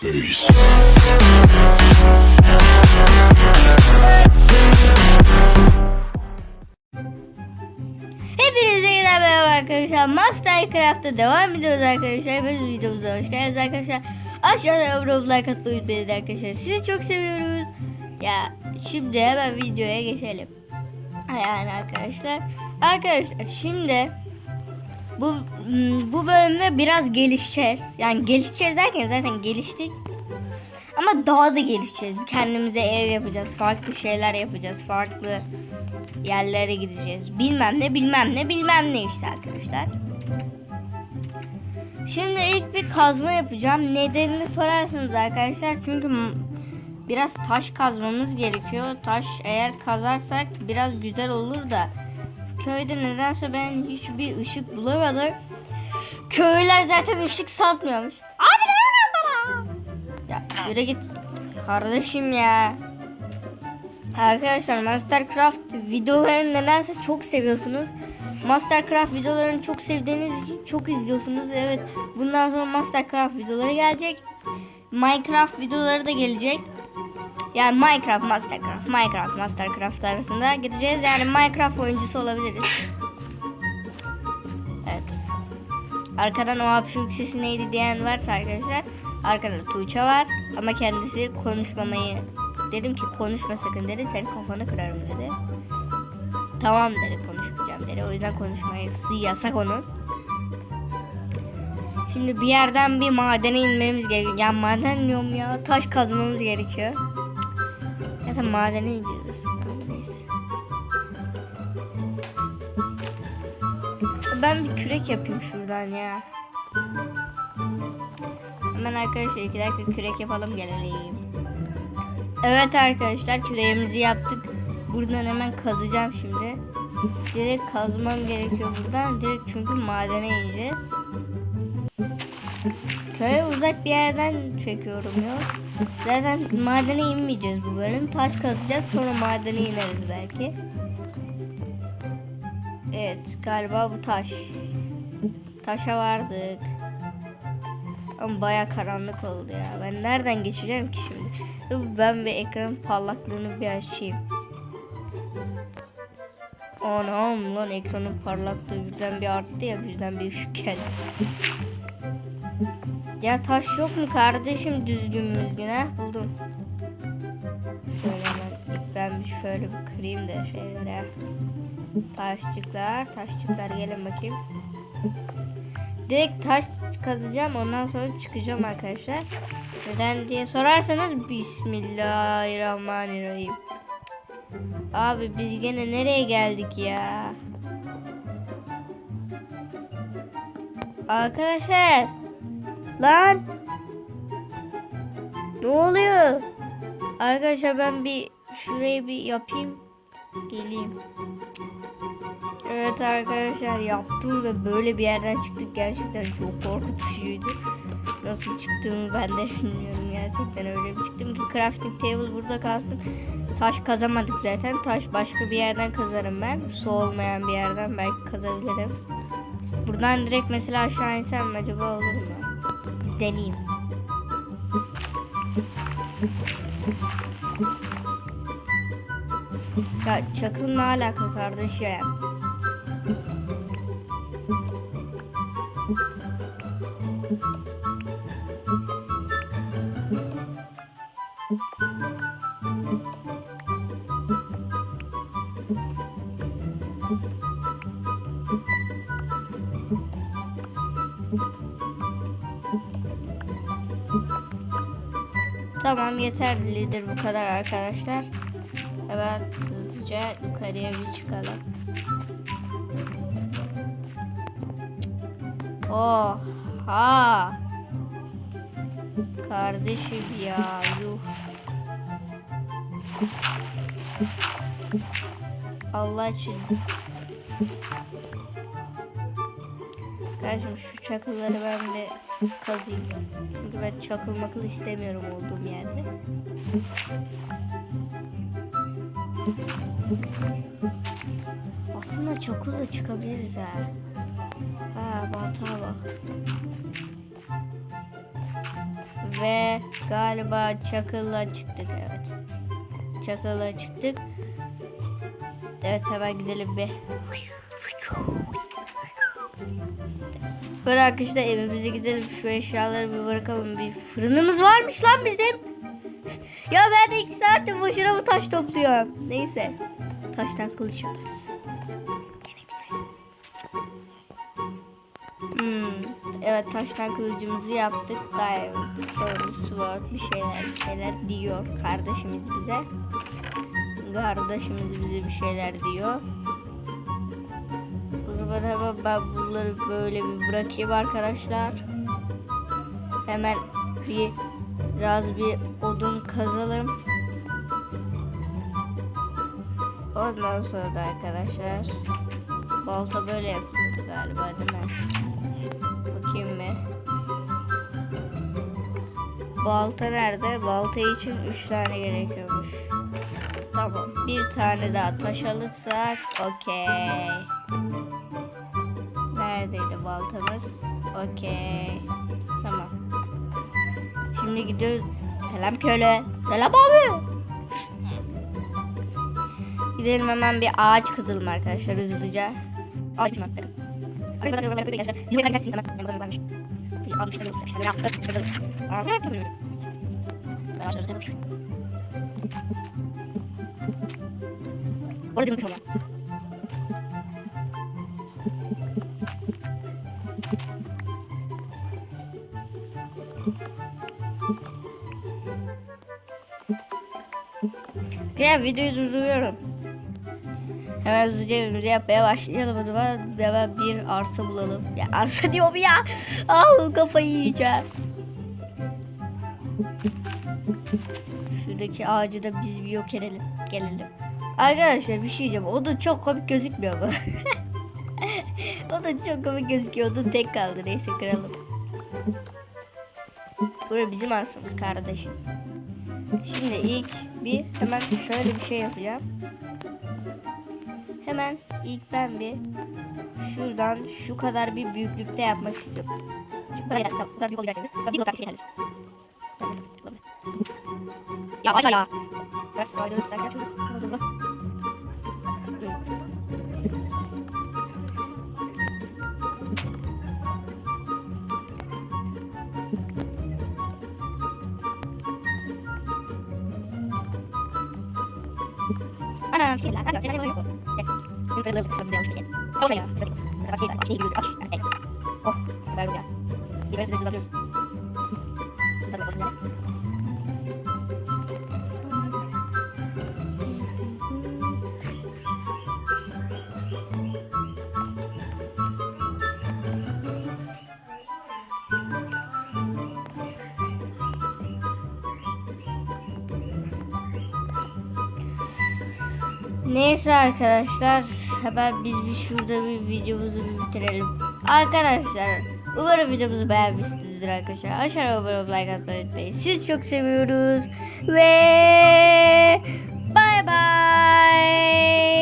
face. Hepinize yeniden merhaba arkadaşlar. Mastercraft'ta devam ediyoruz arkadaşlar. Hepiniz videomuza hoş geldiniz arkadaşlar. Aşağıda abone olup like atmayı unutmayın arkadaşlar. Sizi çok seviyoruz. Ya şimdi hemen videoya geçelim. Yani arkadaşlar. Arkadaşlar şimdi bu hmm, bu bölümde biraz gelişeceğiz. Yani gelişeceğiz derken zaten geliştik. Ama daha da gelişeceğiz. Kendimize ev yapacağız. Farklı şeyler yapacağız. Farklı yerlere gideceğiz. Bilmem ne bilmem ne bilmem ne işte arkadaşlar. Şimdi ilk bir kazma yapacağım. Nedenini sorarsınız arkadaşlar. Çünkü biraz taş kazmamız gerekiyor. Taş eğer kazarsak biraz güzel olur da köyde nedense ben hiçbir ışık bulamadım. Köylüler zaten ışık satmıyormuş. Abi ne bana? Ya yürü git. Kardeşim ya. Arkadaşlar Mastercraft videolarını nedense çok seviyorsunuz. Mastercraft videolarını çok sevdiğiniz için çok izliyorsunuz. Evet bundan sonra Mastercraft videoları gelecek. Minecraft videoları da gelecek. Yani Minecraft, Mastercraft, Minecraft, Mastercraft arasında gideceğiz. Yani Minecraft oyuncusu olabiliriz. Evet. Arkadan o hapşuruk sesi neydi diyen varsa arkadaşlar. Arkada Tuğçe var ama kendisi konuşmamayı dedim ki konuşma sakın dedim senin kafanı kırarım dedi. Tamam dedi konuşmayacağım dedi. O yüzden konuşması yasak onun. Şimdi bir yerden bir madene inmemiz gerekiyor. Ya maden diyorum ya. Taş kazmamız gerekiyor. Ya sen madene. Tamam, Neyse. Ben bir kürek yapayım şuradan ya. Hemen arkadaşlar iki dakika kürek yapalım gelelim. Evet arkadaşlar küreğimizi yaptık. Buradan hemen kazacağım şimdi. Direkt kazmam gerekiyor buradan. Direkt çünkü madene ineceğiz. Uzak bir yerden çekiyorum ya. Zaten madene inmeyeceğiz bu bölüm. Taş kazacağız sonra madene ineriz belki. Evet galiba bu taş. Taşa vardık. Ama baya karanlık oldu ya. Ben nereden geçeceğim ki şimdi? Ben bir ekranın parlaklığını bir açayım. Anam lan ekranın parlaklığı birden bir arttı ya birden bir ışık geldi. Ya taş yok mu kardeşim düzgün müzgün ha? Buldum. Şöyle hemen ben bir şöyle bir kırayım da şeylere. Taşçıklar, taşçıklar gelin bakayım. Direkt taş kazacağım ondan sonra çıkacağım arkadaşlar. Neden diye sorarsanız Bismillahirrahmanirrahim. Abi biz gene nereye geldik ya? Arkadaşlar. Lan. Ne oluyor? Arkadaşlar ben bir şurayı bir yapayım. Geleyim. Evet arkadaşlar yaptım ve böyle bir yerden çıktık. Gerçekten çok korkutucuydu. Nasıl çıktığımı ben de bilmiyorum. Gerçekten öyle bir çıktım ki crafting table burada kalsın. Taş kazamadık zaten. Taş başka bir yerden kazarım ben. Su olmayan bir yerden belki kazabilirim. Buradan direkt mesela aşağı insem acaba olur mu? Deneyeyim. Ya çakıl ne alaka kardeşim? Tamam yeterlidir bu kadar arkadaşlar. Hemen hızlıca yukarıya bir çıkalım. Oha! Kardeşim ya yuh. Allah için. Kardeşim şu çakılları ben bir kazayım. Çünkü ben çakıl makıl istemiyorum olduğum yerde. Aslında çakılla çıkabiliriz ha. Ha batağa bak. ve galiba Çakıl'la çıktık evet. Çakıl'la çıktık. Evet hemen gidelim bir. Böyle arkadaşlar evimize gidelim şu eşyaları bir bırakalım. Bir fırınımız varmış lan bizim. Ya ben de iki saattir boşuna mı taş topluyorum. Neyse. Taştan kılıç yaparız. Gene güzel. Hmm, evet taştan kılıcımızı yaptık. Gayet doğru sword bir şeyler bir şeyler diyor kardeşimiz bize. Kardeşimiz bize bir şeyler diyor. Ben bunları böyle bir bırakayım arkadaşlar. Hemen bir biraz bir odun kazalım. Ondan sonra arkadaşlar balta böyle yapıyordu galiba değil mi? Bakayım mı? Balta nerede? Balta için 3 tane gerekiyormuş. Tamam. Bir tane daha taş alırsak okey. Baltamız? Okey. Tamam. Şimdi gidiyoruz. Selam köle. Selam abi. Gidelim hemen bir ağaç kazalım arkadaşlar hızlıca. Ağaç mı? Arkadaşlar böyle gençler. Gel videoyu durduruyorum. Hemen hızlıca evimizi yapmaya başlayalım o zaman. Hemen bir arsa bulalım. Ya arsa diyorum ya. Al kafayı yiyeceğim. Şuradaki ağacı da biz bir yok edelim. Gelelim. Arkadaşlar bir şey diyeceğim. O da çok komik gözükmüyor mu? o da çok komik gözüküyor. O da tek kaldı. Neyse kıralım. Burası bizim arsamız kardeşim. Şimdi ilk bir hemen şöyle bir şey yapacağım. Hemen ilk ben bir şuradan şu kadar bir büyüklükte yapmak istiyorum. Şu kadar, bu kadar büyük olacak. Bir blok geldi. Ya ya. Ben slide göstereceğim 那么可以来三个其他地方对。所以可不要去的再把这一个拿出哦拜拜肉夹里边谁知道就是。Neyse arkadaşlar hemen biz bir şurada bir videomuzu bir bitirelim. Arkadaşlar umarım videomuzu beğenmişsinizdir arkadaşlar. Aşağıya abone olup like atmayı unutmayın. Sizi çok seviyoruz ve bay bay.